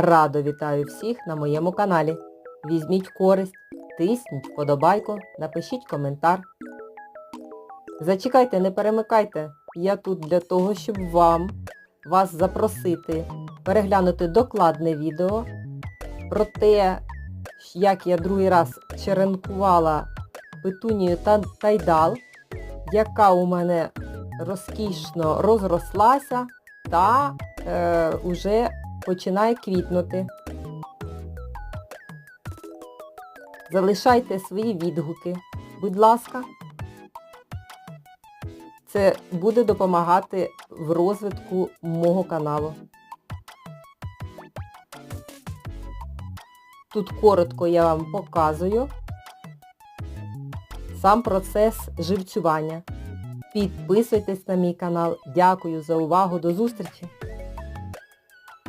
Радо вітаю всіх на моєму каналі. Візьміть користь, тисніть вподобайку, напишіть коментар. Зачекайте, не перемикайте. Я тут для того, щоб вам, вас запросити, переглянути докладне відео про те, як я другий раз черенкувала петунію та тайдал, яка у мене розкішно розрослася та е, уже починає квітнути. Залишайте свої відгуки, будь ласка. Це буде допомагати в розвитку мого каналу. Тут коротко я вам показую сам процес живцювання. Підписуйтесь на мій канал. Дякую за увагу. До зустрічі!